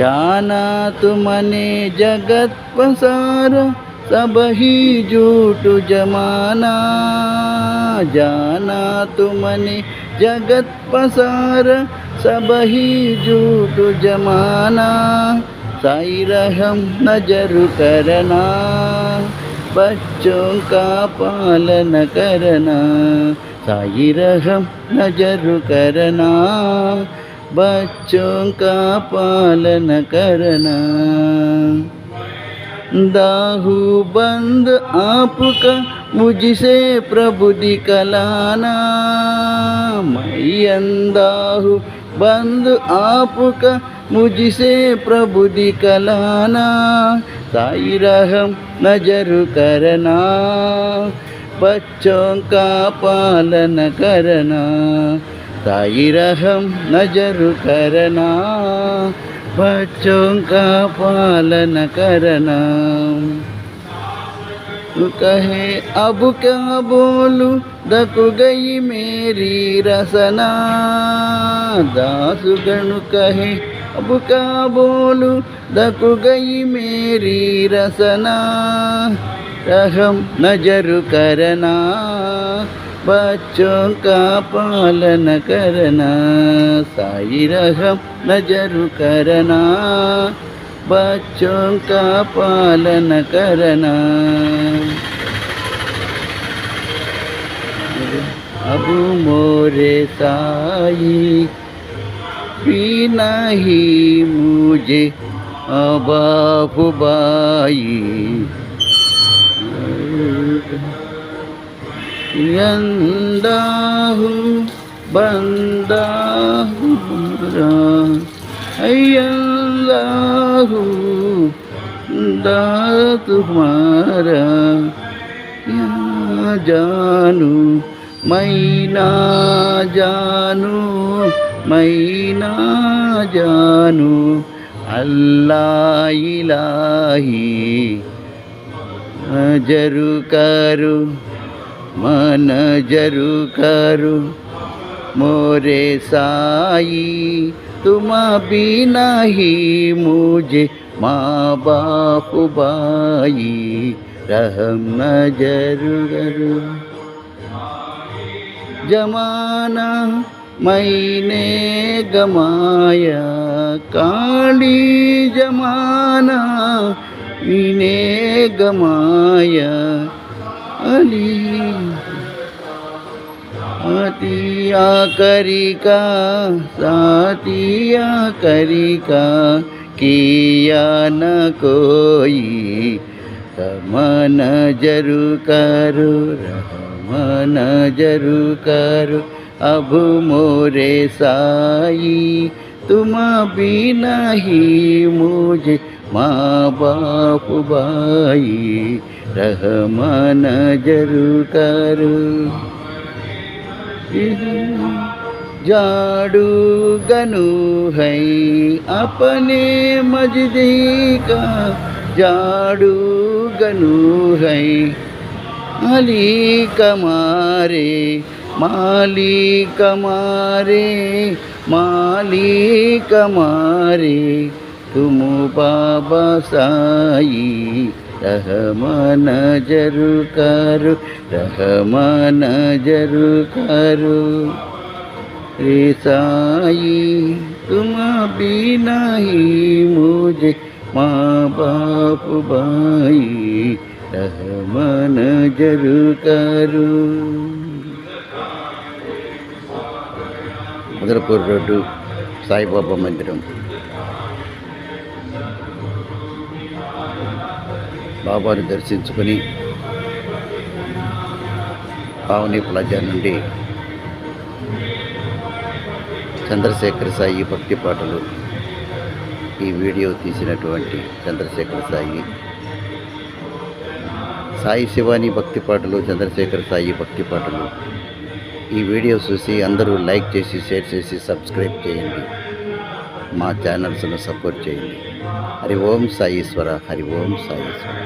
जाना तुमने जगत पसार सब ही झूठ जमाना। जाना तुमने जगत पसार सब ही झूठ जमाना। साई रहम नज़र करना, बच्चों का पालन करना। साई रहम नज़र करना। बच्चों का पालन करना। दाहू बंद आपका मुझसे प्रभु दिखलाना। मैं अंदाहू बंद आपका मुझसे प्रभु दिखलाना। साई रहम नज़र करना। बच्चों का पालन करना। साई रहम नज़र करना बच्चों का पालन करना कहे अब क्या बोलूँ दक गई मेरी रसना दास गण कहे अब क्या बोलूँ दक गई मेरी रसना रहम नज़र करना बच्चों का पालन करना, साई रहम नज़र करना। बच्चों का पालन करना। अब मोरे साई पीना ही मुझे अबाप என்றாகும் பந்தாகும் ஐயல்லாகு துமாரா ஜானு மைனா ஜானு மைனா ஜானு அல்லாயிலாகி அஜரு கரு मन जरू करू, मोरे साई, तुम भी नहीं मुझे माँ बाप बाई। रहम नज़र करू। जमाना मैंने गमाया, काली जमाना मैंने गमाया। अली। सातिया करिका सातिया करिका किया न कोई मन जरू करू मन जरू करू। अब मोरे साई तुम भी नहीं मुझे माँ बाप बाई रहमान जरू करू। जाड़ू गनु है अपने मजदी का जाड़ू गनु है। अली कमारे माली कमारे माली कमारे तुम बाबा साई, रहमान जरू करो, रहमान जरू करो। रे साई, तुम भी नहीं मुझे माँ बाप भाई, रहमान जरू करो। ముదరపూర్ రోడ్డు సాయిబాబా మందిరం. బాబాను దర్శించుకొని పావని ప్లాజా నుండి చంద్రశేఖర సాయి భక్తి పాటలు ఈ వీడియో తీసినటువంటి చంద్రశేఖర సాయి. సాయి శివాని భక్తి పాటలు చంద్రశేఖర సాయి భక్తి పాటలు ఈ వీడియో చూసి అందరూ లైక్ చేసి షేర్ చేసి సబ్స్క్రైబ్ చేయండి. మా ఛానల్స్ను సపోర్ట్ చేయండి. హరి ఓం సాయిశ్వర హరి ఓం సాయిశ్వర